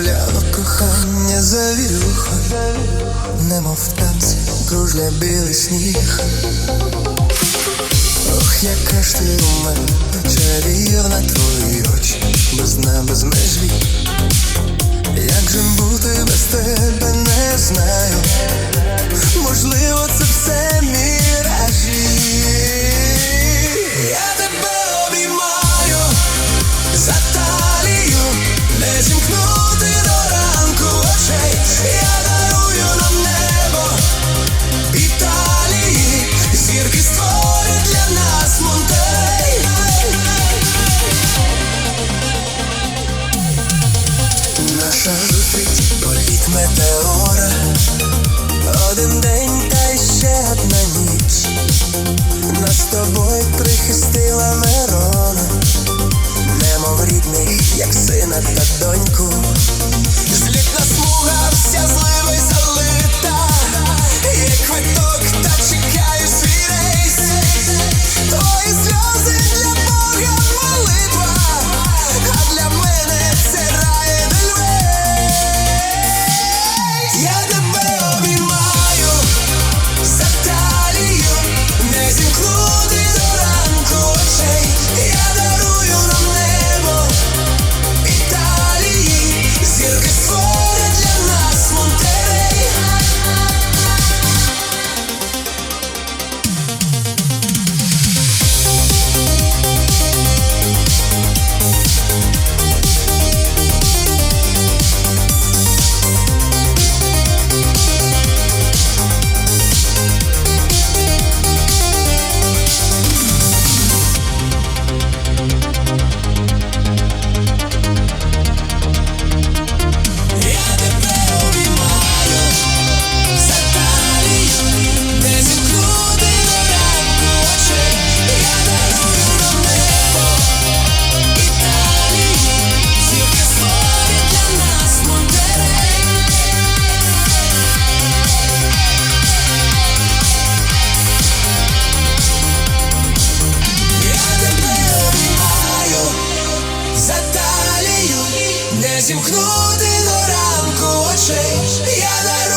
Гуляло кохання за віруха, немов танці, кружля білий сніг. Ох, яка ж ти у мене чарівна твоя метеора, один день та ще одна ніч. Нас з тобою прихистила Мирона, немов рідний, як сина та доньку. Злітна смуга вся. Зімкнути до ранку очей. Я